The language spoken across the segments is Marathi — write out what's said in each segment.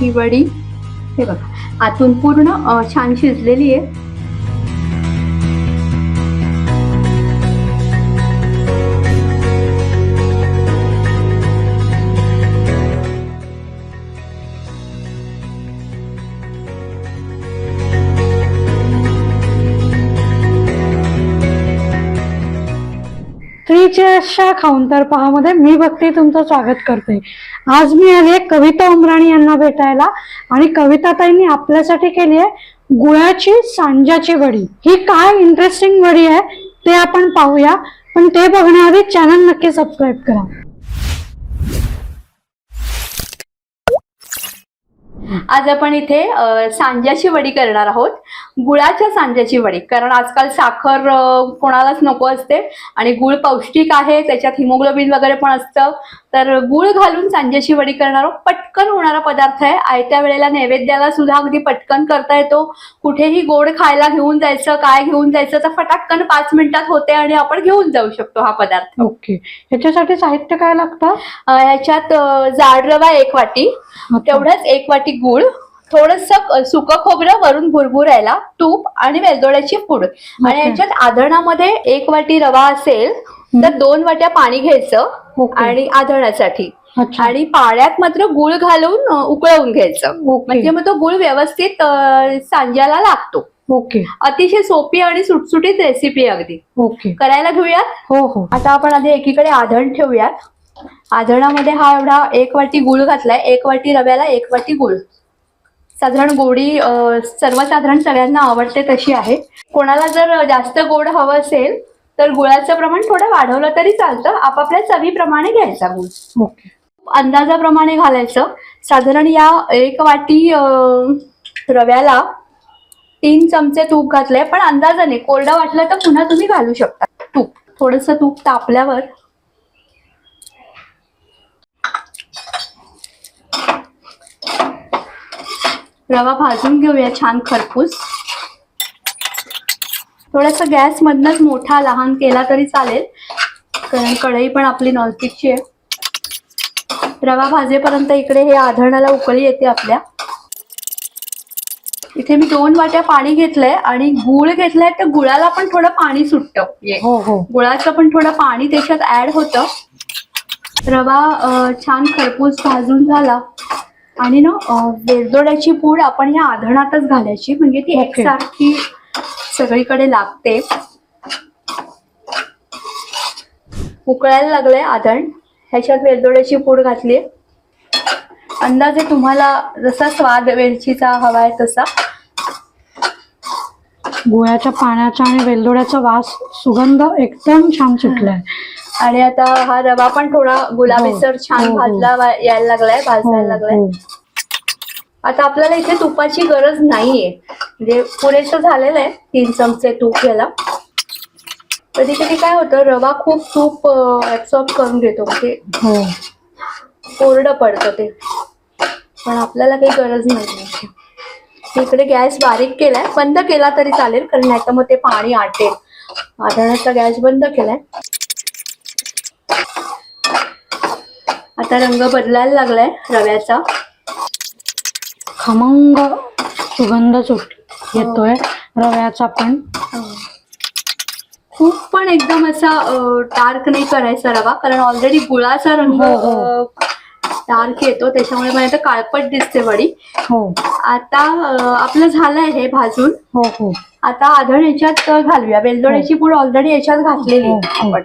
ही वडी हे बघा. आतून पूर्ण छान शिजलेली आहे. स्त्रीच्या खाऊन तर पहामध्ये मी भक्ती तुमचं स्वागत करते. आज मी आली आहे कविता उमराणी यांना भेटायला आणि कविता ताईंनी आपल्यासाठी केली आहे गुळाची सांजाची वडी. ही काय इंटरेस्टिंग वडी आहे ते आपण पाहूया. पण ते बघण्याआधी चॅनल नक्की सबस्क्राईब करा. आज आपण इथे सांज्याची वडी करणार आहोत. गुळाच्या सांज्याची वडी. कारण आजकाल साखर कोणालाच नको असते. आणि गुळ पौष्टिक आहे. त्याच्यात हिमोग्लोबिन वगैरे पण असतं. तर गुळ घालून सांज्याची वडी करणार पटकन होणारा पदार्थ आहे. आयत्या वेळेला नैवेद्याला सुद्धा अगदी पटकन करता येतो. कुठेही गोड खायला घेऊन जायचं काय घेऊन जायचं तर फटाकन पाच मिनिटात होते आणि आपण घेऊन जाऊ शकतो हा पदार्थ. ओके. ह्याच्यासाठी साहित्य काय लागतं? ह्याच्यात जाड रवा एक वाटी तेवढंच एक वाटी गुळ थोडस सुक खोबरं वरून भुरभुरायला तूप आणि वेलदोड्याची पूड. आणि. याच्यात आधणामध्ये एक वाटी रवा असेल तर दोन वाट्या पाणी घ्यायचं. आणि अच्छा. आणि पाण्यात मात्र गुळ घालून उकळवून घ्यायचं. म्हणजे मग तो गुळ व्यवस्थित सांज्याला लागतो. ओके. अतिशय सोपी आणि सुटसुटीत रेसिपी आहे अगदी. ओके. करायला घेऊयात? हो हो. आता आपण आधी एकीकडे आधण ठेवूयात. आधणामध्ये हा एवढा एक वाटी गुळ घातलाय. एक वाटी रव्याला एक वाटी गुळ. साधारण गोडी सर्वसाधारण सगळ्यांना आवडते तशी आहे. कोणाला जर जास्त गोड हवं असेल तर गुळाचं प्रमाण थोडं वाढवलं तरी चालतं. आपापल्या चवीप्रमाणे घ्यायचा गुळ. अंदाजाप्रमाणे घालायचं. साधारण या एक वाटी रव्याला तीन चमचे तूप घातलंय पण अंदाजाने कोरडं वाटलं तर पुन्हा तुम्ही घालू शकता. तूप. थोडस तूप तापल्यावर रवा भाजून घेऊया छान खरपूस. थोडासा गॅस मधनच मोठा लहान केला तरी चालेल. कारण कढई पण आपली नॉनस्टिकची आहे. रवा भाजेपर्यंत इकडे हे आधणाला उकळी येते आपल्या. इथे मी दोन वाट्या पाणी घेतलंय आणि गुळ घेतलाय तर गुळाला पण थोडं पाणी सुटतं. हो हो गुळाचं पण थोडं पाणी त्याच्यात ऍड होतं. रवा छान खरपूस भाजून झाला. आणि ना वेलदोड्याची पूड आपण या आधणातच घालायची. म्हणजे ती. एकसारखी सगळीकडे लागते. उकळायला लागलंय आधण ह्याच्यात वेलदोड्याची पूड घातली. अंदाजे तुम्हाला जसा स्वाद वेलचीचा हवाय तसा. गुळाच्या पाण्याचा आणि वेलदोड्याचा वास सुगंध एकदम छान सुटलाय. आणि आता हा रवा पण थोडा गुलाबीसर हो, छान हो, हो. भाजला वा- यायला लागलाय भाजायला लागलाय. आता आपल्याला इथे तुपाची गरज नाहीये. म्हणजे पुरेसं झालेलं आहे तीन चमचे तूप याला कधी कधी काय होतं रवा खूप तूप ऍब्सॉर्ब करून घेतो म्हणजे हो. कोरडं पडतं ते. पण आपल्याला काही गरज नाही इकडे गॅस बारीक केलाय बंद केला तरी चालेल कारण नाही तर मग ते पाणी आटेल. आधणाचा गॅस बंद केलाय. आता रंग बदलायला लागलाय रव्याचा. खमंग सुगंध सुट येतोय. रव्याचा पण. खूप पण एकदम असा डार्क नाही करायचा रवा कारण ऑलरेडी गुळाचा रंग हो, हो. डार्क येतो त्याच्यामुळे मला काळपट दिसते वडी. हो. आता आपलं झालंय हे भाजून. हो हो. आता आधण याच्यात घालूया वेलदोड्याची पूड ऑलरेडी याच्यात घातलेली आहे हो, हो. आपण.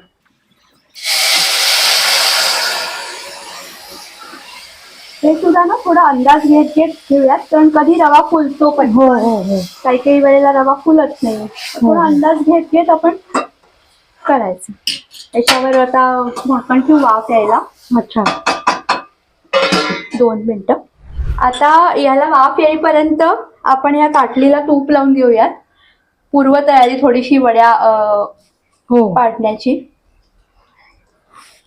हे सुद्धा ना थोडा अंदाज घेत घेत घेऊयात. कारण कधी रवा फुलतो पण. हो हो हो. काही काही वेळेला रवा फुलत नाही. थोडा अंदाज घेत घेत आपण करायचं. याच्यावर आता झाकण ठेवू वाफ यायला. अच्छा. दोन मिनिटं. आता याला वाफ येईपर्यंत आपण या ताटलीला तूप लावून घेऊयात. पूर्वतयारी थोडीशी वड्या अं, हो. पाडण्याची.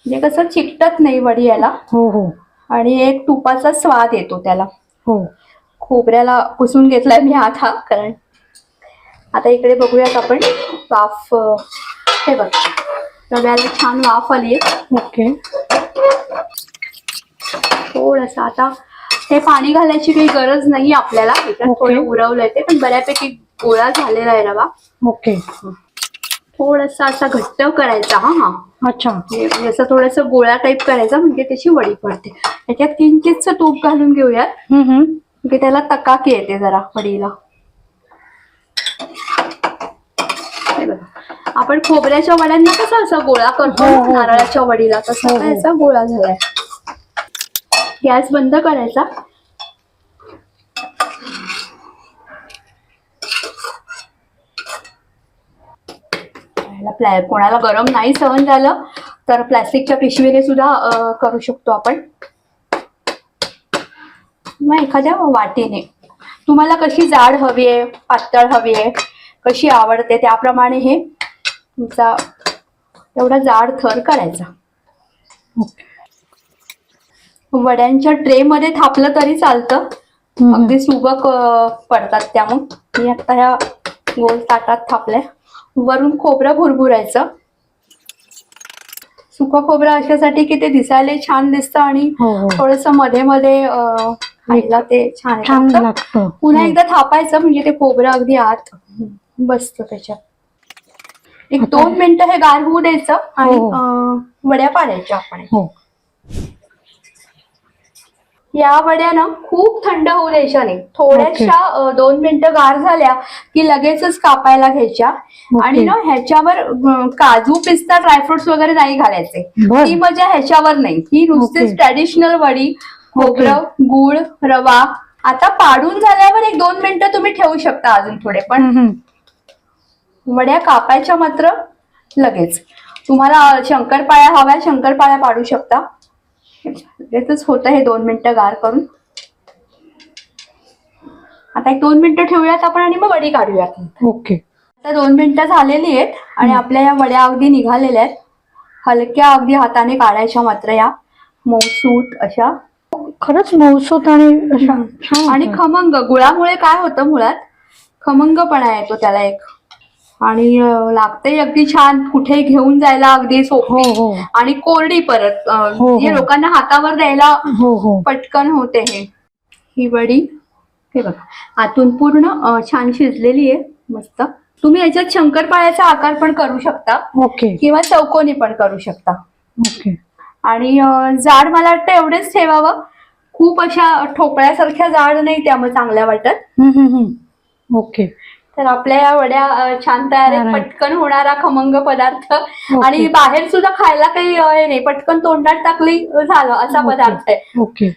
म्हणजे कसं चिकटत नाही वडी याला. हो हो. आणि एक तुपाचा स्वाद येतो त्याला. हो. खोबऱ्याला पुसून घेतलाय मी हा कारण आता इकडे बघूयात आपण वाफ हे बघ. रव्याला छान वाफ आली ओके. थोडंसं आता हे पाणी घालायची काही गरज नाही आपल्याला. थोडं उरवलंय ते पण बऱ्यापैकी गोळा झालेला आहे रवा. ओके. थोडासा असा घट्ट करायचा हा हा. अच्छा. असं थोडस गोळा टाईप करायचा म्हणजे त्याची वडी पडते. त्याच्यात किंचितच तूप घालून घेऊयात. म्हणजे त्याला तकाकी येते जरा वडीला. आपण खोबऱ्याच्या वड्यांना कसं असं गोळा करतो हो, हो. नारळाच्या वडीला तसा हो. याचा गोळा झालाय. गॅस बंद करायचा. याला प्लॅ कोणाला गरम नाही सहन झालं तर प्लॅस्टिकच्या पिशवीने सुद्धा करू शकतो आपण. मग एखाद्या वाटीने. तुम्हाला कशी जाड हवी आहे पातळ हवी आहे कशी आवडते त्याप्रमाणे हे तुमचा एवढा जाड थर करायचा. वड्यांच्या ट्रे मध्ये थापलं तरी चालतं. अगदी सुबक पडतात त्या मग मी आता ह्या गोल ताटात थापल्या. वरून खोबरं भुरभुरायचं. सुकं खोबरं अशासाठी की ते दिसायला छान दिसतं आणि हो हो. थोडसमध्ये मध्ये खायला ते छान. लागतं. पुन्हा हो. एकदा थापायचं म्हणजे ते खोबरं अगदी आत बसतं त्याच्यात. एक दोन मिनिटं हे गार होऊ द्यायचं आणि वड्या पाडायच्या आपण. या वड्या ना खूप थंड होऊ द्यायच्या नाही. थोड्याशा दोन मिनिटं गार झाल्या की लगेचच कापायला घ्यायच्या. आणि ना ह्याच्यावर काजू पिस्ता ड्रायफ्रुट्स वगैरे नाही घालायचे. ही मजा ह्याच्यावर नाही. ही नुसतीच. ट्रॅडिशनल वडी खोबरं गुळ रवा. आता पाडून झाल्यावर एक दोन मिनिटं तुम्ही ठेवू शकता अजून थोडे पण. वड्या कापायच्या मात्र लगेच. तुम्हाला शंकरपाळ्या हव्या शंकरपाळ्या पाडू शकता. लगेचच होतं हे दोन मिनिटं गार करून. आता एक दोन मिनिटं ठेवूयात आपण आणि मग वडी काढूयात. ओके. आता दोन मिनिटं झालेली आहेत आणि आपल्या या वड्या अगदी निघालेल्या आहेत. हलक्या अगदी हाताने काढायच्या मात्र या मौसूत अशा. खरंच मौसूत आणि आणि. खमंग गुळामुळे काय होतं मुळात? खमंगपणा येतो त्याला एक. आणि लागते अगदी छान. कुठे घेऊन जायला अगदी हो सोपी. हो आणि कोरडी परत हो, हो. लोकांना हातावर द्यायला हो हो. पटकन होते हे. ही वडी. हे बघा. आतून पूर्ण छान शिजलेली आहे. मस्त. तुम्ही याच्यात शंकरपाळ्याचा आकार पण करू शकता. ओके. किंवा चौकोनी पण करू शकता. ओके. आणि जाड मला वाटतं एवढेच ठेवावं. खूप अशा ठोकळ्यासारख्या जाड नाही त्यामुळे चांगल्या वाटत. ओके. तर आपल्या या वड्या छान तयार आहेत. पटकन होणारा खमंग पदार्थ. आणि बाहेर सुद्धा खायला काही हे नाही पटकन तोंडात टाकली झालं असा. पदार्थ आहे ओके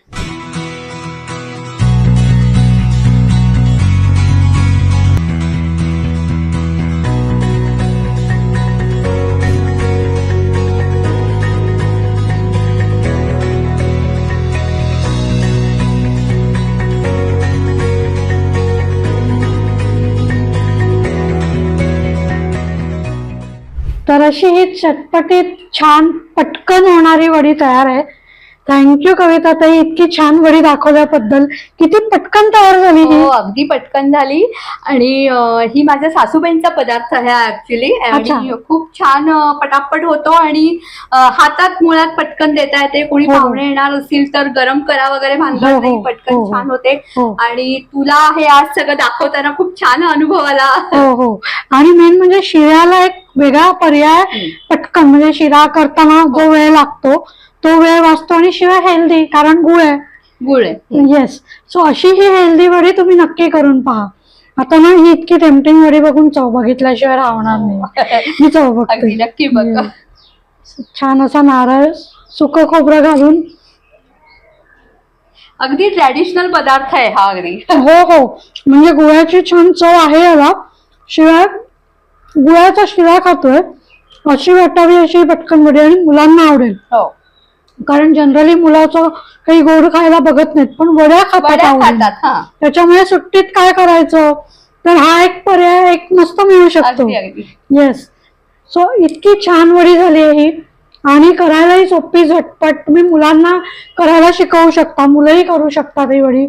तर अशी ही चटपटीत छान पटकन होणारी वडी तयार आहे. थँक्यू कविता ताई. इतकी छान वडी दाखवल्याबद्दल. किती पटकन तयार झाली ही. हो अगदी पटकन झाली. आणि अं, ही माझ्या सासूबाईंचा पदार्थ आहे ऍक्च्युली आणि अच्छा. खूप छान अं, पटापट होतो आणि अं, हातात मुळात पटकन देता येते. कोणी हो. पाहुणे येणार असतील तर गरम करा वगैरे हो, भानगड हो, नाही हो, पटकन हो. छान होते. हो. आणि तुला हे आज सगळं दाखवताना खूप छान अनुभव आला. हो हो. आणि मेन म्हणजे शिऱ्याला एक वेगळा पर्याय पटकन. म्हणजे शिरा करताना जो वेळ लागतो तो वेळ वाचतो आणि शिवाय हेल्दी कारण गुळ आहे. गुळ आहे. येस सो अशी ही हेल्दी वडी तुम्ही नक्की करून पहा. आता ना ही इतकी टेम्पटिंग वडी बघून चव बघितल्याशिवाय राहणार नाही. मी चव बघते. नक्की बघ. छान असा नारळ सुक खोबरं घालून. अगदी ट्रॅडिशनल पदार्थ आहे हा अगदी. हो हो. म्हणजे गुळाची छान चव आहे याला. शिवाय गुळाचा शिरा खातोय. अशी वाटावी अशी पटकन वडी आणि मुलांना आवडेल. हो. कारण जनरली मुलाचं काही गोड खायला बघत नाहीत पण वड्या खातात वड्या आवडीने. खातात हा. त्याच्यामुळे सुट्टीत काय करायचं? तर हा एक पर्याय एक मस्त मिळू शकतो. अगदी. अगदी येस सो इतकी छान वडी झाली आहे ही. आणि करायलाही सोपी झटपट. तुम्ही मुलांना करायला शिकवू शकता. मुलंही करू शकतात ही वडी.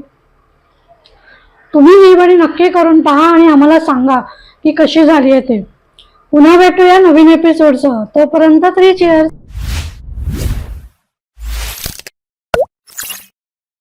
तुम्ही ही वडी नक्की करून पहा आणि आम्हाला सांगा की कशी झाली आहे ते. पुन्हा भेटूया नवीन एपिसोडसह तोपर्यंत तरी चेअर